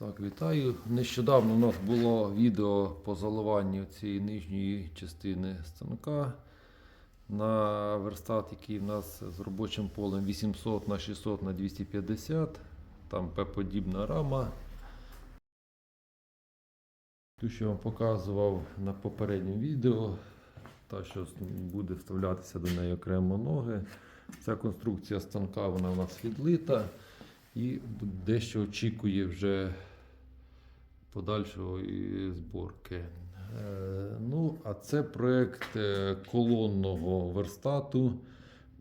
Так, вітаю. Нещодавно у нас було відео по заливанню цієї нижньої частини станка на верстат, який в нас з робочим полем 800 на 600 на 250. Там П-подібна рама. Ту, що я вам показував на попередньому відео, та що буде вставлятися до неї окремо ноги. Ця конструкція станка вона у нас відлита і дещо очікує вже подальшої зборки. Е, Ну, а це проєкт е, колонного верстату.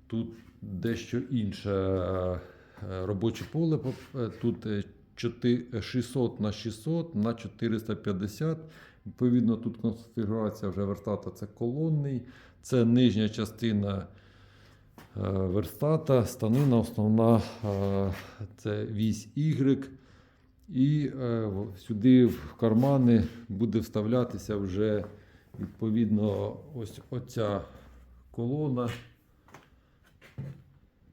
Тут дещо інше е, робоче поле. Тут е, 600 на 600 на 450. Відповідно, тут конфігурація вже верстата це колонний. Це нижня частина верстата, станина основна це вісь Y. І е, сюди в кармани буде вставлятися вже відповідно ось оця колона.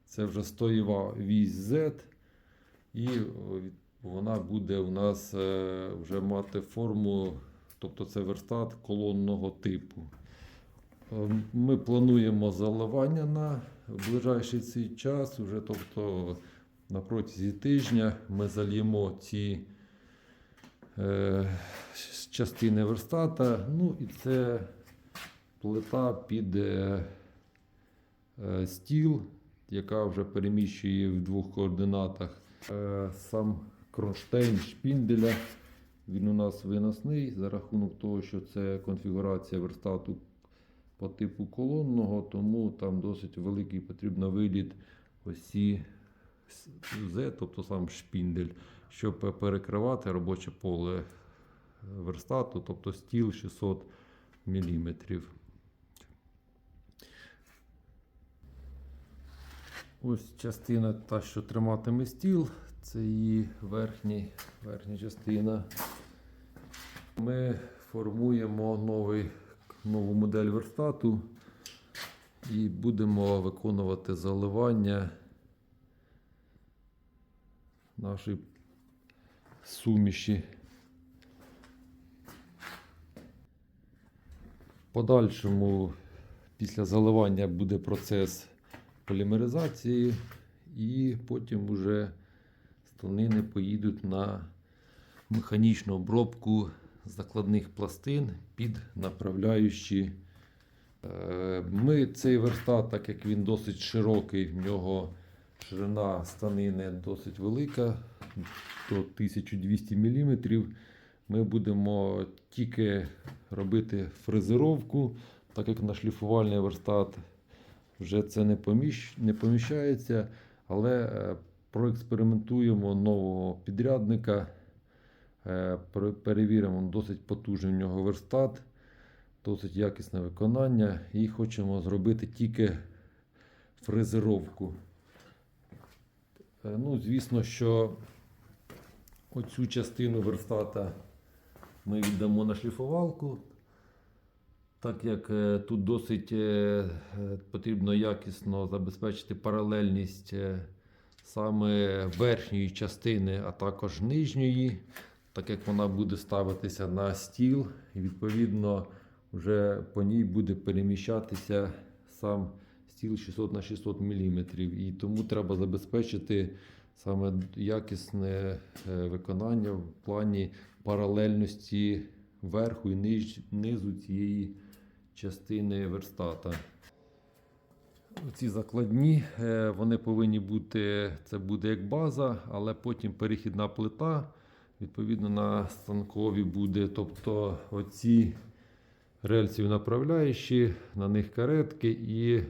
Це вже стоєва вісь Z. І вона буде у нас е, вже мати форму, тобто це верстат колонного типу. Е, Ми плануємо заливання на ближайший цей час. Уже, тобто на протязі тижня ми зальємо ці е, частини верстата. Ну і це плита під е, е, стіл, яка вже переміщує в двох координатах. Е, сам кронштейн шпінделя. Він у нас виносний за рахунок того, що це конфігурація верстату по типу колонного, тому там досить великий потрібно виліт осі Z, тобто сам шпіндель, щоб перекривати робоче поле верстату, тобто стіл 600 мм. Ось частина та, що триматиме стіл, це її верхній, верхня частина. Ми формуємо новий, нову модель верстату і будемо виконувати заливання нашої суміші. Подальшому після заливання буде процес полімеризації, і потім вже станини поїдуть на механічну обробку закладних пластин під направляючі. Е, Ми цей верстат, так як він досить широкий, в нього ширина станини досить велика, до 1200 мм. Ми будемо тільки робити фрезеровку, так як на шліфувальний верстат вже це не, поміщ... не поміщається, але е, проекспериментуємо нового підрядника, е, перевіримо досить потужний в нього верстат, досить якісне виконання і хочемо зробити тільки фрезеровку. Е, Ну, звісно, що оцю частину верстата ми віддамо на шліфувалку. Так як е, тут досить е, потрібно якісно забезпечити паралельність саме верхньої частини, а також нижньої, так як вона буде ставитися на стіл, і відповідно вже по ній буде переміщатися сам стіл 600 на 600 мм. І тому треба забезпечити саме якісне е, виконання в плані паралельності верху і ниж, низу цієї частини верстата. Ці закладні е, вони повинні бути, це буде як база, але потім перехідна плита. Відповідно на станкові буде. Тобто оці рельсів направляючі, на них каретки і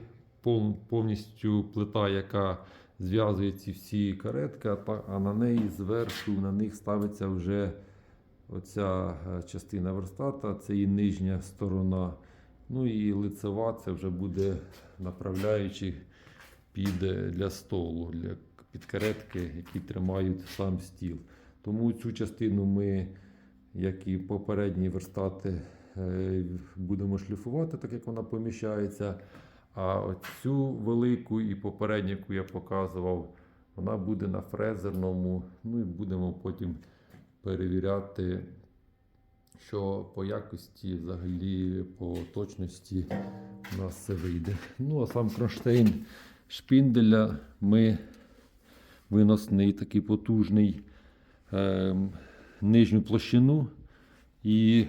повністю плита, яка зв'язує ці всі каретки, а на неї зверху на них ставиться вже оця е, частина верстата, це її нижня сторона. Ну і лицева це вже буде направляючи під, е, для столу, для під каретки, які тримають сам стіл. Тому цю частину ми, як і попередні верстати, е, будемо шліфувати, так як вона поміщається. А цю велику і попередню, яку я показував, вона буде на фрезерному. Ну і будемо потім перевіряти, що по якості, взагалі, по точності у нас все вийде. Ну, а сам кронштейн шпінделя ми виносний, такий потужний ем, нижню площину і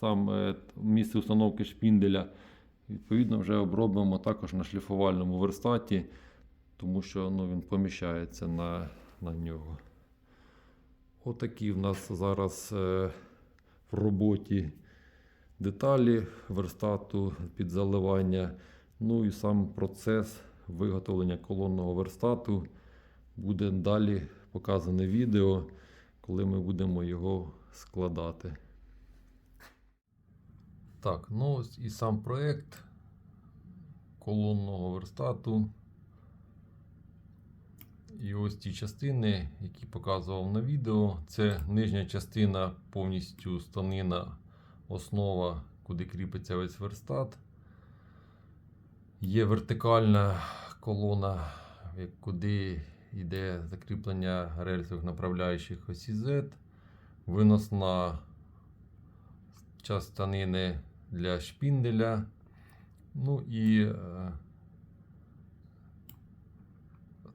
саме місце установки шпінделя. Відповідно, вже обробимо також на шліфувальному верстаті, тому що ну, він поміщається на, на нього. Отакі в нас зараз е, в роботі деталі верстату під заливання. Ну і сам процес виготовлення колонного верстату буде далі показане відео, коли ми будемо його складати. Так, ну ось і сам проект колонного верстату. І ось ті частини, які показував на відео, це нижня частина повністю станина, основа, куди кріпиться весь верстат. Є вертикальна колона, куди йде закріплення рельсових направляючих осі Z, виносна частина станини для шпінделя. Ну і е,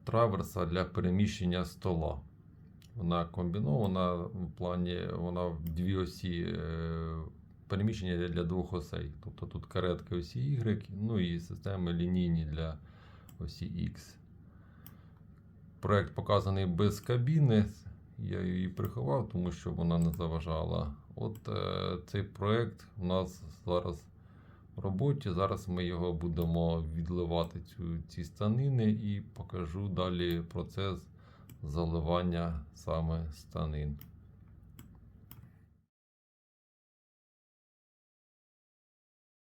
траверса для переміщення стола. Вона комбінована в плані, вона в дві осі е, переміщення для двох осей. Тобто тут каретки осі Y, ну і системи лінійні для осі X. Проект показаний без кабіни. Я її приховав, тому що вона не заважала. От е, цей проєкт у нас зараз в роботі. Зараз ми його будемо відливати цю, ці станини і покажу далі процес заливання саме станин.